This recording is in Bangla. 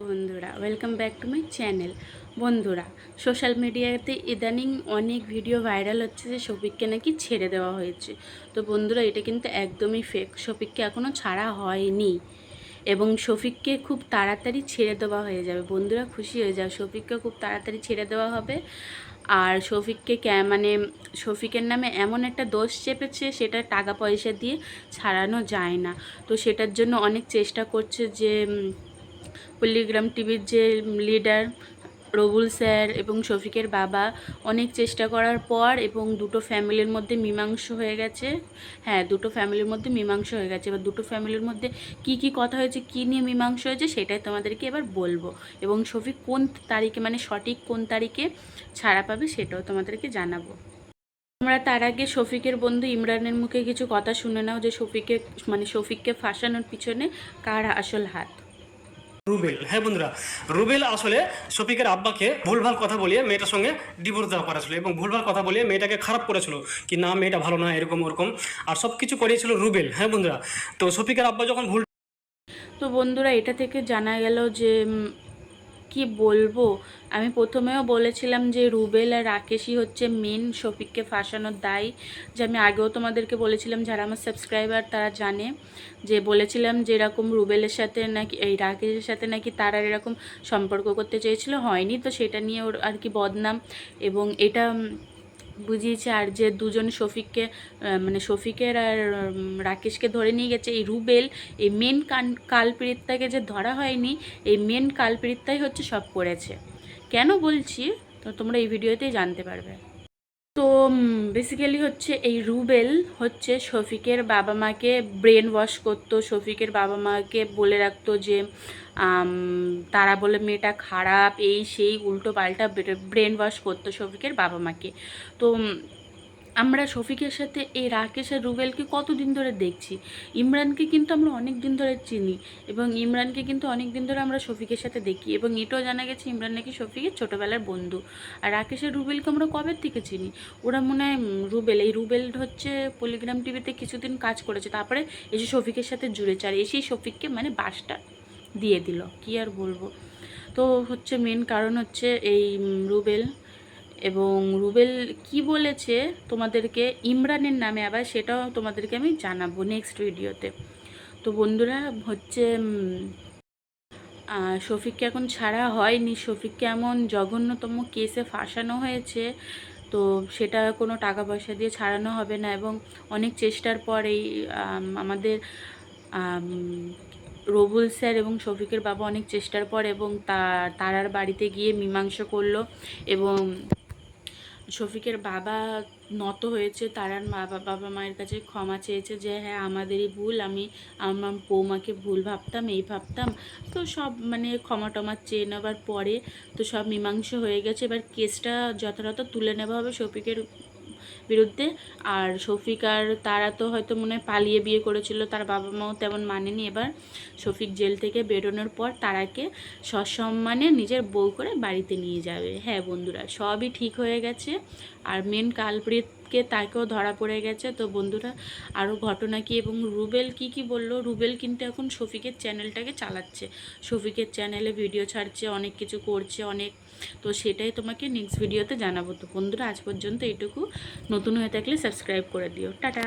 বন্ধুরা welcome back to my channel বন্ধুরা সোশ্যাল মিডিয়াতে ইদানিং অনেক ভিডিও ভাইরাল হচ্ছে যে শফিককে নাকি ছেড়ে দেওয়া হয়েছে। তো বন্ধুরা, এটা কিন্তু একদমই ফেক শফিককে এখনও ছাড়া হয়নি। এবং শফিককে খুব তাড়াতাড়ি ছেড়ে দেওয়া হয়ে যাবে। বন্ধুরা খুশি হয়ে যাবে শফিককে খুব তাড়াতাড়ি ছেড়ে দেওয়া হবে। আর শফিককে ক্যা মানে শফিকের নামে এমন একটা দোষ চেপেছে, সেটা টাকা পয়সা দিয়ে ছাড়ানো যায় না। তো সেটার জন্য অনেক চেষ্টা করছে যে পল্লিগ্রাম টিভির যে লিডার রবুল স্যার এবং শফিকের বাবা অনেক চেষ্টা করার পর এবং দুটো ফ্যামিলির মধ্যে মীমাংস হয়ে গেছে। হ্যাঁ দুটো ফ্যামিলির মধ্যে মীমাংস হয়ে গেছে। এবার দুটো ফ্যামিলির মধ্যে কি কি কথা হয়েছে, কি নিয়ে মীমাংস হয়েছে সেটাই তোমাদেরকে এবার বলব। এবং শফিক কোন তারিখে মানে সঠিক কোন তারিখে ছাড়া পাবে সেটাও তোমাদেরকে জানাব। তোমরা তার আগে শফিকের বন্ধু ইমরানের মুখে কিছু কথা শুনে নাও যে শফিকে মানে শফিককে ফাঁসানোর পিছনে কার আসল হাত। রুবেল। হ্যাঁ বন্ধুরা, রুবেল আসলে শফিকের আব্বাকে ভুলভাল কথা বলিয়ে মেয়েটার সঙ্গে ডিভোর্স দেওয়া করেছিল এবং ভুলভাল কথা বলিয়ে মেয়েটাকে খারাপ করেছিল কি, না, মেয়েটা ভালো না, এরকম, ওরকম। আর সব কিছু করিয়েছিল রুবেল। হ্যাঁ বন্ধুরা, তো শফিকের আব্বা যখন ভুল তো বন্ধুরা, এটা থেকে জানা গেল যে কি বলব? আমি প্রথমেও বলেছিলাম যে রুবেল আর রাকেশই হচ্ছে মেন শফিককে ফাঁসানোর দায়ী। যে আমি আগেও তোমাদেরকে বলেছিলাম, যারা আমার সাবস্ক্রাইবার তারা জানে। যে বলেছিলাম যে এরকম রুবেলের সাথে নাকি, এই রাকেশের সাথে নাকি তারা এরকম সম্পর্ক করতে চেয়েছিল। হয়নি তো, সেটা নিয়ে ওর আর কি বদনাম। এবং এটা বুঝিয়েছে আর যে দুজন শফিককে মানে শফিকের আর রাকেশকে ধরে নিয়ে গেছে, এই রুবেল, এই মেন কান কালপীড়িতটাকে যে ধরা হয়নি, এই মেন কালপ্রীতটাই হচ্ছে সব করেছে। কেন বলছি? তো তোমরা এই ভিডিওতেই জানতে পারবে। তো বেসিক্যালি হচ্ছে এই রুবেল হচ্ছে শফিকের বাবা মাকে ব্রেন ওয়াশ করতো। শফিকের বাবা মাকে বলে রাখতো যে তারা বলে মেয়েটা খারাপ, এই সেই উল্টো পাল্টা ব্রেন ওয়াশ করতো শফিকের বাবা মাকে। তো আমরা শফিকের সাথে এই রাকেশ আর রুবেলকে কতদিন ধরে দেখছি? ইমরানকে কিন্তু আমরা অনেক দিন ধরে চিনি এবং ইমরানকে কিন্তু অনেক দিন ধরে আমরা শফিকের সাথে দেখি এবং এটাও জানা গেছে ইমরান নাকি শফিকের ছোটোবেলার বন্ধু। আর রাকেশ আর রুবেলকে আমরা কবে থেকে চিনি? ওরা মনে হয় রুবেল, এই রুবেল হচ্ছে পলিগ্রাম টিভিতে কিছুদিন কাজ করেছে, তারপরে এসে শফিকের সাথে জুড়েছে আর এসেই শফিককে মানে বাসটা দিয়ে দিল। কি আর বলব? তো হচ্ছে মেন কারণ হচ্ছে এই রুবেল এবং রুবেল কি বলেছে তোমাদেরকে ইমরানের নামে আবার সেটাও তোমাদেরকে আমি জানাব নেক্সট ভিডিওতে তো বন্ধুরা হচ্ছে শফিককে এখন ছাড়া হয়নি। শফিককে এমন জঘন্যতম কেসে ফাঁসানো হয়েছে। তো সেটা কোনো টাকা পয়সা দিয়ে ছাড়ানো হবে না এবং অনেক চেষ্টার পর এই আমাদের আম, রবুল স্যার এবং শফিকের বাবা অনেক চেষ্টার পর এবং তার তারার বাড়িতে গিয়ে মীমাংসা করল এবং শফিকের বাবা নত হয়েছে, তারার মা বা- বাবা, মায়ের কাছে ক্ষমা চেয়েছে যে হ্যাঁ আমাদেরই ভুল, আমি আমার বৌমাকে ভুল ভাবতাম, এই ভাবতাম। তো সব মানে ক্ষমা টমা চেয়ে নেওয়ার পরে তো সব মীমাংসা হয়ে গেছে। এবার কেসটা যথাযথ তুলে নেওয়া হবে শফিকের বিরুদ্ধে। আর শফিক আর তারা তো হয়তো মনে পালিয়ে বিয়ে করেছিল, তার বাবা মাও তেমন মানেনি। এবার শফিক জেল থেকে বেরোনোর পর তারাকে সসম্মানে নিজের বউ করে বাড়িতে নিয়ে যাবে। হ্যাঁ বন্ধুরা, সবই ঠিক হয়ে গেছে। আর মেন কালপ্রিতকে তাকেও ধরা পড়ে গেছে। তো বন্ধুরা, আরও ঘটনা কি এবং রুবেল কি কি বলল? রুবেল কিন্তু এখন শফিকের চ্যানেলটাকে চালাচ্ছে। শফিকের চ্যানেলে ভিডিও ছাড়ছে, অনেক কিছু করছে, অনেক তো সেটাই তোমাকে নেক্সট ভিডিওতে জানাব। তো বন্ধুরা, আজ পর্যন্ত এটুকু নতুন হয়ে থাকলে সাবস্ক্রাইব করে দিও। টাটা!